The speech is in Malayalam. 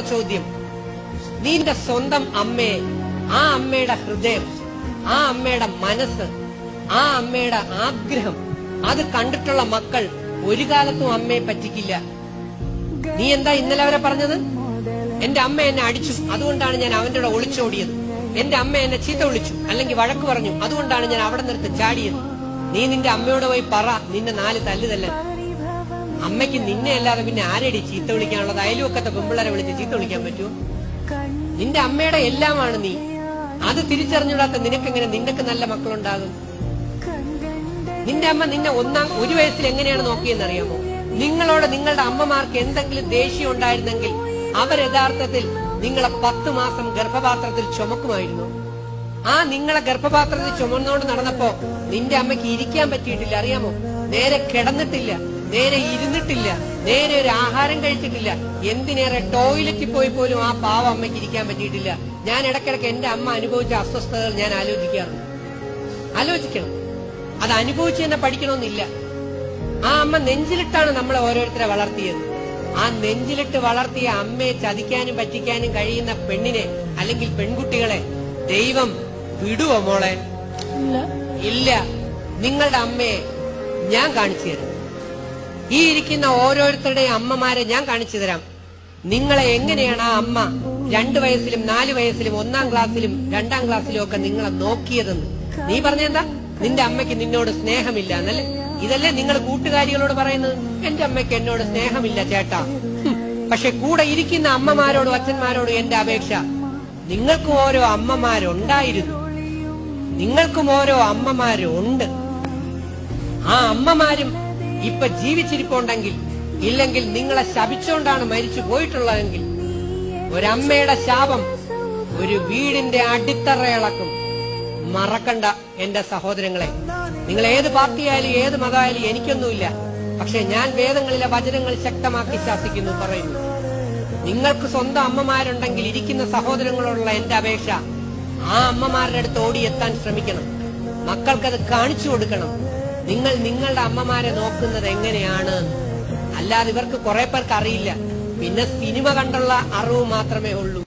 നിന്നോടുള്ള ചോദ്യം. നിന്റെ സ്വന്തം അമ്മയെ ആ അമ്മയുടെ ഹൃദയം ആ അമ്മയുടെ മനസ്സ് ആ അമ്മയുടെ ആഗ്രഹം അത് കണ്ടിട്ടുള്ള മക്കൾ ഒരു കാലത്തും അമ്മയെ പറ്റിക്കില്ല. നീ എന്താ ഇന്നലെ അവരെ പറഞ്ഞത്? എന്റെ അമ്മ എന്നെ അടിച്ചു അതുകൊണ്ടാണ് ഞാൻ അവന്റെ ഒളിച്ചോടിയത്. എന്റെ അമ്മ എന്നെ ചീത്ത വിളിച്ചു അല്ലെങ്കിൽ വഴക്ക് പറഞ്ഞു അതുകൊണ്ടാണ് ഞാൻ അവിടെ നിർത്ത് ചാടിയത്. നീ നിന്റെ അമ്മയോട് പോയി പറ നിന്റെ നാല് തല്ലുതല്ലേ അമ്മയ്ക്ക് നിന്നെ അല്ലാതെ പിന്നെ ആരടി ചീത്ത വിളിക്കാനുള്ളത്? അയലുവക്കത്തെ പെമ്പിള്ളരെ വിളിച്ച് ചീത്ത വിളിക്കാൻ പറ്റുമോ നിന്റെ അമ്മയുടെ എല്ലാമാണ് നീ. അത് തിരിച്ചറിഞ്ഞിടാത്ത നിനക്കെങ്ങനെ നിനക്ക് നല്ല മക്കളുണ്ടാകും? നിന്റെ അമ്മ നിന്നെ ഒന്നാം ഒരു വയസ്സിൽ എങ്ങനെയാണ് നോക്കിയെന്നറിയാമോ? നിങ്ങളോട് നിങ്ങളുടെ അമ്മമാർക്ക് എന്തെങ്കിലും ദേഷ്യം ഉണ്ടായിരുന്നെങ്കിൽ അവർ യഥാർത്ഥത്തിൽ നിങ്ങളെ പത്ത് മാസം ഗർഭപാത്രത്തിൽ ചുമക്കുമായിരുന്നു. ആ നിങ്ങളെ ഗർഭപാത്രത്തിൽ ചുമന്നോണ്ട് നടന്നപ്പോ നിന്റെ അമ്മയ്ക്ക് ഇരിക്കാൻ പറ്റിയിട്ടില്ല. അറിയാമോ? നേരെ കിടന്നിട്ടില്ല. നേരെ ഇരുന്നിട്ടില്ല. നേരെ ഒരു ആഹാരം കഴിച്ചിട്ടില്ല. എന്തിനേറെ ടോയ്ലറ്റിൽ പോയി പോലും ആ പാവ അമ്മയ്ക്ക് ഇരിക്കാൻ പറ്റിയിട്ടില്ല. ഞാൻ ഇടയ്ക്കിടയ്ക്ക് എന്റെ അമ്മ അനുഭവിച്ച അസ്വസ്ഥതകൾ ഞാൻ ആലോചിക്കാറുണ്ട്. ആലോചിക്കണം. അത് അനുഭവിച്ച് തന്നെ പഠിക്കണമെന്നില്ല. ആ അമ്മ നെഞ്ചിലിട്ടാണ് നമ്മളെ ഓരോരുത്തരെ വളർത്തിയത്. ആ നെഞ്ചിലിട്ട് വളർത്തിയ അമ്മയെ ചതിക്കാനും പറ്റിക്കാനും കഴിയുന്ന പെണ്ണിനെ അല്ലെങ്കിൽ പെൺകുട്ടികളെ ദൈവം വിടുവോ മോളെ? ഇല്ല. നിങ്ങളുടെ അമ്മയെ ഞാൻ കാണിച്ചു തരാം. ഈ ഇരിക്കുന്ന ഓരോരുത്തരുടെയും അമ്മമാരെ ഞാൻ കാണിച്ചു തരാം. നിങ്ങളെ എങ്ങനെയാണ് ആ അമ്മ രണ്ടു വയസ്സിലും നാല് വയസ്സിലും ഒന്നാം ക്ലാസ്സിലും രണ്ടാം ക്ലാസ്സിലും ഒക്കെ നിങ്ങളെ നോക്കിയതെന്ന്? നീ പറഞ്ഞെന്താ നിന്റെ അമ്മയ്ക്ക് നിന്നോട് സ്നേഹമില്ല എന്നല്ലേ? ഇതല്ലേ നിങ്ങൾ കൂട്ടുകാരികളോട് പറയുന്നത്? എന്റെ അമ്മയ്ക്ക് എന്നോട് സ്നേഹമില്ല ചേട്ടാ. പക്ഷെ കൂടെ ഇരിക്കുന്ന അമ്മമാരോടും അച്ഛന്മാരോടും എന്റെ അപേക്ഷ നിങ്ങൾക്കും ഓരോ അമ്മമാരുണ്ടായിരുന്നു. നിങ്ങൾക്കും ഓരോ അമ്മമാരുണ്ട്. ആ അമ്മമാരും ഇപ്പൊ ജീവിച്ചിരിപ്പുണ്ടെങ്കിൽ ഇല്ലെങ്കിൽ നിങ്ങളെ ശപിച്ചുകൊണ്ടാണ് മരിച്ചു പോയിട്ടുള്ളതെങ്കിൽ ഒരമ്മയുടെ ശാപം ഒരു വീടിന്റെ അടിത്തറ ഇളക്കും മറക്കണ്ട എന്റെ സഹോദരങ്ങളെ. നിങ്ങൾ ഏത് പാർട്ടിയായാലും ഏത് മതമായാലും എനിക്കൊന്നുമില്ല. പക്ഷെ ഞാൻ വേദങ്ങളിലെ വചനങ്ങൾ ശക്തമാക്കി ശാസിക്കുന്നു പറയുന്നു. നിങ്ങൾക്ക് സ്വന്തം അമ്മമാരുണ്ടെങ്കിൽ ഇരിക്കുന്ന സഹോദരങ്ങളോടുള്ള എന്റെ അപേക്ഷ ആ അമ്മമാരുടെ അടുത്ത് ഓടിയെത്താൻ ശ്രമിക്കണം. മക്കൾക്കത് കാണിച്ചു കൊടുക്കണം. നിങ്ങൾ നിങ്ങളുടെ അമ്മമാരെ നോക്കുന്നത് എങ്ങനെയാണ്? അല്ലാതെ ഇവർക്ക് കുറെ പേർക്ക് അറിയില്ല. പിന്നെ സിനിമ കണ്ടുള്ള അറിവ് മാത്രമേ ഉള്ളൂ.